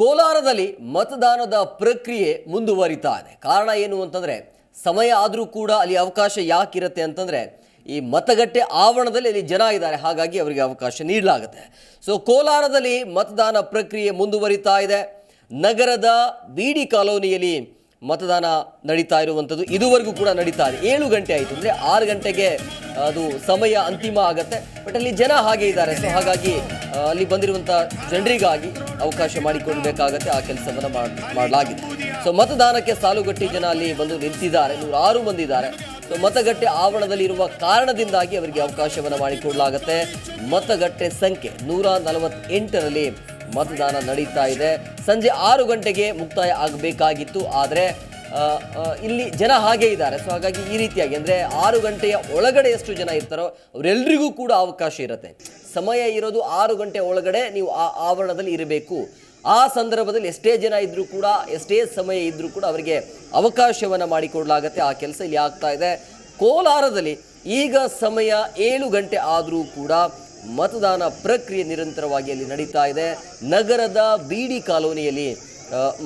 ಕೋಲಾರದಲ್ಲಿ ಮತದಾನದ ಪ್ರಕ್ರಿಯೆ ಮುಂದುವರಿತಾ ಇದೆ ಕಾರಣ ಏನು ಅಂತಂದರೆ, ಸಮಯ ಆದರೂ ಕೂಡ ಅಲ್ಲಿ ಅವಕಾಶ ಯಾಕಿರುತ್ತೆ ಅಂತಂದರೆ, ಈ ಮತಗಟ್ಟೆ ಆವರಣದಲ್ಲಿ ಅಲ್ಲಿ ಜನ ಇದ್ದಾರೆ. ಹಾಗಾಗಿ ಅವರಿಗೆ ಅವಕಾಶ ನೀಡಲಾಗುತ್ತೆ. ಸೊ ಕೋಲಾರದಲ್ಲಿ ಮತದಾನ ಪ್ರಕ್ರಿಯೆ ಮುಂದುವರಿತಾ ಇದೆ. ನಗರದ ಬಿಡಿ ಕಾಲೋನಿಯಲ್ಲಿ ಮತದಾನ ನಡೀತಾ ಇರುವಂಥದ್ದು ಇದುವರೆಗೂ ಕೂಡ ನಡೀತಾ ಇದೆ. ಏಳು ಗಂಟೆ ಆಯಿತು. ಅಂದರೆ ಆರು ಗಂಟೆಗೆ ಅದು ಸಮಯ ಅಂತಿಮ ಆಗುತ್ತೆ. ಬಟ್ ಅಲ್ಲಿ ಜನ ಹಾಗೆ ಇದ್ದಾರೆ. ಸೊ ಹಾಗಾಗಿ ಅಲ್ಲಿ ಬಂದಿರುವಂಥ ಜನರಿಗಾಗಿ ಅವಕಾಶ ಮಾಡಿಕೊಡಬೇಕಾಗತ್ತೆ, ಆ ಕೆಲಸವನ್ನು ಮಾಡಲಾಗಿದೆ. ಸೊ ಮತದಾನಕ್ಕೆ ಸಾಲುಗಟ್ಟಿ ಜನ ಅಲ್ಲಿ ಬಂದು ನಿಂತಿದ್ದಾರೆ, ನೂರಾರು ಬಂದಿದ್ದಾರೆ ಸೊ ಮತಗಟ್ಟೆ ಆವರಣದಲ್ಲಿ ಇರುವ ಕಾರಣದಿಂದಾಗಿ ಅವರಿಗೆ ಅವಕಾಶವನ್ನು ಮಾಡಿಕೊಡಲಾಗುತ್ತೆ. ಮತಗಟ್ಟೆ ಸಂಖ್ಯೆ ನೂರ ನಲವತ್ತೆಂಟರಲ್ಲಿ ಮತದಾನ ನಡೀತಾ ಇದೆ. ಸಂಜೆ ಆರು ಗಂಟೆಗೆ ಮುಕ್ತಾಯ ಆಗಬೇಕಾಗಿತ್ತು, ಆದರೆ ಇಲ್ಲಿ ಜನ ಹಾಗೆ ಇದ್ದಾರೆ. ಸೊ ಹಾಗಾಗಿ ಈ ರೀತಿಯಾಗಿ ಅಂದರೆ ಆರು ಗಂಟೆಯ ಒಳಗಡೆ ಎಷ್ಟು ಜನ ಇರ್ತಾರೋ ಅವರೆಲ್ಲರಿಗೂ ಕೂಡ ಅವಕಾಶ ಇರುತ್ತೆ. ಸಮಯ ಇರೋದು ಆರು ಗಂಟೆ ಒಳಗಡೆ ನೀವು ಆ ಆವರಣದಲ್ಲಿ ಇರಬೇಕು. ಆ ಸಂದರ್ಭದಲ್ಲಿ ಎಷ್ಟೇ ಜನ ಇದ್ದರೂ ಕೂಡ, ಎಷ್ಟೇ ಸಮಯ ಇದ್ದರೂ ಕೂಡ ಅವರಿಗೆ ಅವಕಾಶವನ್ನು ಮಾಡಿಕೊಡಲಾಗತ್ತೆ. ಆ ಕೆಲಸ ಇಲ್ಲಿ ಆಗ್ತಾ ಇದೆ. ಕೋಲಾರದಲ್ಲಿ ಈಗ ಸಮಯ ಏಳು ಗಂಟೆ ಆದರೂ ಕೂಡ ಮತದಾನ ಪ್ರಕ್ರಿಯೆ ನಿರಂತರವಾಗಿ ಅಲ್ಲಿ ನಡೀತಾ ಇದೆ. ನಗರದ ಬಿಡಿ ಕಾಲೋನಿಯಲ್ಲಿ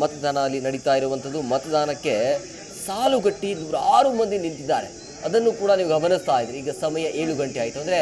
ಮತದಾನ ಅಲ್ಲಿ ನಡೀತಾ ಇರುವಂಥದ್ದು ಮತದಾನಕ್ಕೆ ಸಾಲುಗಟ್ಟಿ ನೂರಾರು ಮಂದಿ ನಿಂತಿದ್ದಾರೆ. ಅದನ್ನು ಕೂಡ ನೀವು ಗಮನಿಸ್ತಾ ಇದ್ರಿ. ಈಗ ಸಮಯ ಏಳು ಗಂಟೆ ಆಯಿತು. ಅಂದರೆ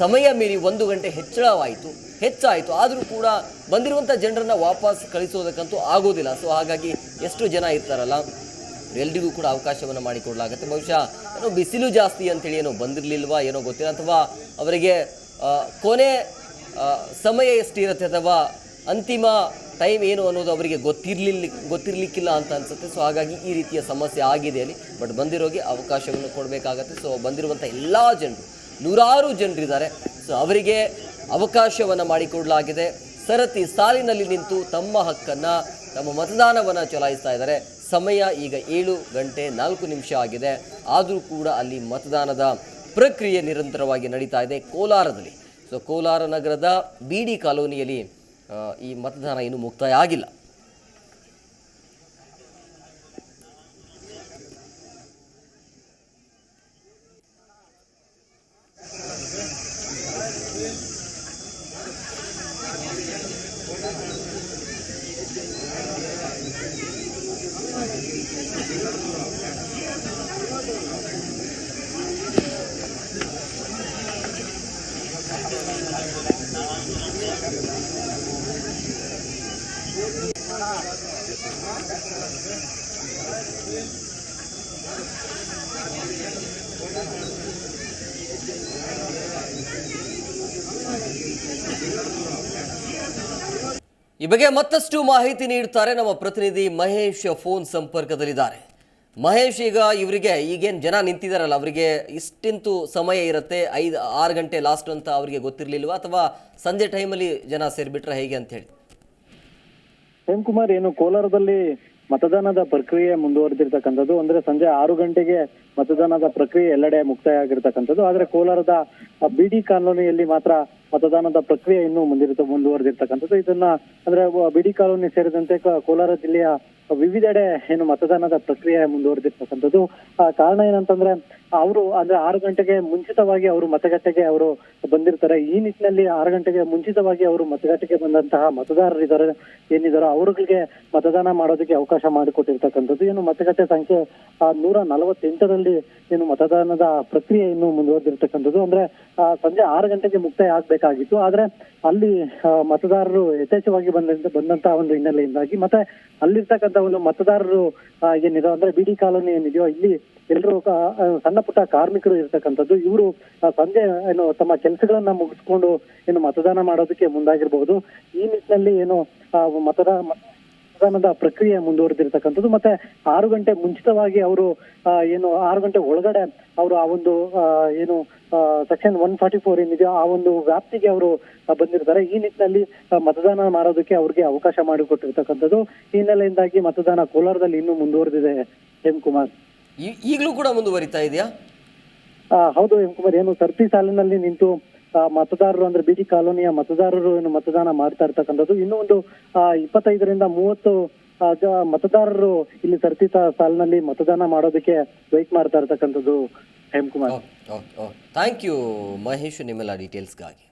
ಸಮಯ ಮೀರಿ ಒಂದು ಗಂಟೆ ಹೆಚ್ಚಳವಾಯಿತು. ಹೆಚ್ಚಾಯಿತು. ಆದರೂ ಕೂಡ ಬಂದಿರುವಂಥ ಜನರನ್ನು ವಾಪಸ್ ಕಳಿಸೋದಕ್ಕಂತೂ ಆಗೋದಿಲ್ಲ. ಸೊ ಹಾಗಾಗಿ ಎಷ್ಟು ಜನ ಇರ್ತಾರಲ್ಲ ಎಲ್ರಿಗೂ ಕೂಡ ಅವಕಾಶವನ್ನು ಮಾಡಿಕೊಡಲಾಗುತ್ತೆ. ಬಹುಶಃ ಏನೋ ಬಿಸಿಲು ಜಾಸ್ತಿ ಅಂತೇಳಿ ಏನೋ ಬಂದಿರಲಿಲ್ವಾ, ಏನೋ ಗೊತ್ತಿಲ್ಲ. ಅಥವಾ ಅವರಿಗೆ ಕೊನೆ ಸಮಯ ಎಷ್ಟಿರುತ್ತೆ ಅಥವಾ ಅಂತಿಮ ಟೈಮ್ ಏನು ಅನ್ನೋದು ಅವರಿಗೆ ಗೊತ್ತಿರಲಿಲ್ಲ ಗೊತ್ತಿರಲಿಕ್ಕಿಲ್ಲ ಅಂತ ಅನಿಸುತ್ತೆ. ಸೊ ಹಾಗಾಗಿ ಈ ರೀತಿಯ ಸಮಸ್ಯೆ ಆಗಿದೆ ಅಲ್ಲಿ. ಬಟ್ ಬಂದಿರೋಗೆ ಅವಕಾಶವನ್ನು ಕೊಡಬೇಕಾಗತ್ತೆ. ಸೊ ಬಂದಿರುವಂಥ ಎಲ್ಲ ಜನರು ನೂರಾರು ಜನರಿದ್ದಾರೆ. ಸೊ ಅವರಿಗೆ ಅವಕಾಶವನ್ನು ಮಾಡಿಕೊಡಲಾಗಿದೆ. ಸರತಿ ಸಾಲಿನಲ್ಲಿ ನಿಂತು ತಮ್ಮ ಹಕ್ಕನ್ನು ತಮ್ಮ ಮತದಾನವನ್ನು ಚಲಾಯಿಸ್ತಾ ಇದ್ದಾರೆ. ಸಮಯ ಈಗ ಏಳು ಗಂಟೆ ನಾಲ್ಕು ನಿಮಿಷ ಆಗಿದೆ. ಆದರೂ ಕೂಡ ಅಲ್ಲಿ ಮತದಾನದ ಪ್ರಕ್ರಿಯೆ ನಿರಂತರವಾಗಿ ನಡೀತಾ ಇದೆ ಕೋಲಾರದಲ್ಲಿ. ಸೊ ಕೋಲಾರ ನಗರದ ಬಿಡಿ ಕಾಲೋನಿಯಲ್ಲಿ ಆ, ಈ ಮತದಾನ ಇನ್ನೂ ಮುಕ್ತಾಯ ಆಗಿಲ್ಲ ಈ ಬಗ್ಗೆ ಮತ್ತಷ್ಟು ಮಾಹಿತಿ ನೀಡ್ತಾರೆ ನಮ್ಮ ಪ್ರತಿನಿಧಿ ಮಹೇಶ್ ಫೋನ್ ಸಂಪರ್ಕದಲ್ಲಿದ್ದಾರೆ. ಮಹೇಶ್, ಈಗ ಇವರಿಗೆ ಈಗೇನು ಜನ ನಿಂತಿದ್ದಾರಲ್ಲ ಅವರಿಗೆ ಇಷ್ಟಿಂತು ಸಮಯ ಇರುತ್ತೆ, ಐದು, ಆರು ಗಂಟೆ ಲಾಸ್ಟ್ ಅಂತ ಅವರಿಗೆ ಗೊತ್ತಿರಲಿಲ್ವಾ? ಅಥವಾ ಸಂಜೆ ಟೈಮಲ್ಲಿ ಜನ ಸೇರಿಬಿಟ್ರೆ ಹೇಗೆ ಅಂತ ಹೇಳಿ? ಹೇಮಕುಮಾರ್ ಏನು ಕೋಲಾರದಲ್ಲಿ ಮತದಾನದ ಪ್ರಕ್ರಿಯೆ ಮುಂದುವರೆದಿರ್ತಕ್ಕಂಥದ್ದು, ಅಂದ್ರೆ ಸಂಜೆ ಆರು ಗಂಟೆಗೆ ಮತದಾನದ ಪ್ರಕ್ರಿಯೆ ಎಲ್ಲೆಡೆ ಮುಕ್ತಾಯ ಆಗಿರ್ತಕ್ಕಂಥದ್ದು ಆದ್ರೆ ಕೋಲಾರದ ಬಿಡಿ ಕಾಲೋನಿಯಲ್ಲಿ ಮಾತ್ರ ಮತದಾನದ ಪ್ರಕ್ರಿಯೆ ಇನ್ನೂ ಮುಂದಿರುತ್ತ, ಮುಂದುವರೆದಿರ್ತಕ್ಕಂಥದ್ದು. ಇದನ್ನ, ಅಂದ್ರೆ ಬಿಡಿ ಕಾಲೋನಿ ಸೇರಿದಂತೆ ಕೋಲಾರ ಜಿಲ್ಲೆಯ ವಿವಿಧೆಡೆ ಏನು ಮತದಾನದ ಪ್ರಕ್ರಿಯೆ ಮುಂದುವರೆದಿರ್ತಕ್ಕಂಥದ್ದು. ಆ, ಕಾರಣ ಏನಂತಂದ್ರೆ, ಅವರು ಅಂದ್ರೆ ಆರು ಗಂಟೆಗೆ ಮುಂಚಿತವಾಗಿ ಅವರು ಮತಗಟ್ಟೆಗೆ ಅವರು ಬಂದಿರ್ತಾರೆ. ಈ ನಿಟ್ಟಿನಲ್ಲಿ ಆರು ಗಂಟೆಗೆ ಮುಂಚಿತವಾಗಿ ಅವರು ಮತಗಟ್ಟೆಗೆ ಬಂದಂತಹ ಮತದಾರರಿದ್ದಾರೆ ಏನಿದಾರೋ ಅವರುಗಳಿಗೆ ಮತದಾನ ಮಾಡೋದಕ್ಕೆ ಅವಕಾಶ ಮಾಡಿಕೊಟ್ಟಿರ್ತಕ್ಕಂಥದ್ದು. ಏನು ಮತಗಟ್ಟೆ ಸಂಖ್ಯೆ ನೂರ ನಲವತ್ತೆಂಟರಲ್ಲಿ ಏನು ಮತದಾನದ ಪ್ರಕ್ರಿಯೆ ಇನ್ನು ಮುಂದುವರೆದಿರ್ತಕ್ಕಂಥದ್ದು. ಅಂದ್ರೆ ಸಂಜೆ ಆರು ಗಂಟೆಗೆ ಮುಕ್ತಾಯ ಆಗ್ಬೇಕಾಗಿತ್ತು. ಆದ್ರೆ, ಅಲ್ಲಿ ಮತದಾರರು ಯಥೇಚ್ಛವಾಗಿ ಬಂದ, ಬಂದಂತಹ ಒಂದು ಹಿನ್ನೆಲೆಯಿಂದಾಗಿ ಮತ್ತೆ ಅಲ್ಲಿರ್ತಕ್ಕಂಥ ಒಂದು ಮತದಾರರು ಏನಿದೆ, ಅಂದ್ರೆ ಬಿಡಿ ಕಾಲೋನಿ ಏನಿದೆಯೋ, ಇಲ್ಲಿ ಎಲ್ಲರೂ ಸಣ್ಣ ಪುಟ್ಟ ಕಾರ್ಮಿಕರು ಇರ್ತಕ್ಕಂಥದ್ದು, ಇವರು ಸಂಜೆ, ಏನು, ತಮ್ಮ ಕೆಲಸಗಳನ್ನ ಮುಗಿಸ್ಕೊಂಡು, ಏನು ಮತದಾನ ಮಾಡೋದಕ್ಕೆ ಮುಂದಾಗಿರ್ಬಹುದು ಈ ನಿಟ್ಟಿನಲ್ಲಿ ಏನು ಮತದಾನ ಮತದಾನದ ಪ್ರಕ್ರಿಯೆ ಮುಂದುವರೆದಿರ್ತಕ್ಕಂಥದ್ದು. ಮತ್ತೆ ಆರು ಗಂಟೆ ಮುಂಚಿತವಾಗಿ ಅವರು ಏನು ಆರು ಗಂಟೆ ಒಳಗಡೆ ಅವರು ಆ ಒಂದು ಏನು ಸೆಕ್ಷನ್ ಒನ್ ಫಾರ್ಟಿ ಫೋರ್ ಏನಿದೆ ಆ ಒಂದು ವ್ಯಾಪ್ತಿಗೆ ಅವರು ಬಂದಿರ್ತಾರೆ. ಈ ನಿಟ್ಟಿನಲ್ಲಿ ಮತದಾನ ಮಾಡೋದಕ್ಕೆ ಅವ್ರಿಗೆ ಅವಕಾಶ ಮಾಡಿಕೊಟ್ಟಿರ್ತಕ್ಕಂಥದ್ದು. ಈ ಹಿನ್ನೆಲೆಯಿಂದಾಗಿ ಮತದಾನ ಕೋಲಾರದಲ್ಲಿ ಇನ್ನೂ ಮುಂದುವರೆದಿದೆ ಎಂ ಕುಮಾರ್. ಈಗಲೂ ಕೂಡ ಮುಂದುವರಿತಾ ಇದೆಯಾ? ಆ, ಹೌದು ಎಂ ಕುಮಾರ್. ಏನು ಸರ್ತಿ ಸಾಲಿನಲ್ಲಿ ನಿಂತು ಮತದಾರರು ಅಂದ್ರೆ ಬಿಡಿ ಕಾಲೋನಿಯ ಮತದಾರರು ಏನು ಮತದಾನ ಮಾಡ್ತಾ ಇರ್ತಕ್ಕಂಥದ್ದು. ಇನ್ನೂ ಒಂದು ಇಪ್ಪತ್ತೈದರಿಂದ ಮೂವತ್ತು ಮತದಾರರು ಇಲ್ಲಿ ಸರ್ತಿ ಸಾ- ಸಾಲಿನಲ್ಲಿ ಮತದಾನ ಮಾಡೋದಕ್ಕೆ ವೆಯ್ಟ್ ಮಾಡ್ತಾ ಇರ್ತಕ್ಕಂಥದ್ದು ಹೇಮಕುಮಾರ್. ಥ್ಯಾಂಕ್ ಯು ಮಹೇಶ್, ನಿಮ್ಮೆಲ್ಲ ಡೀಟೇಲ್ಸ್ಗಾಗಿ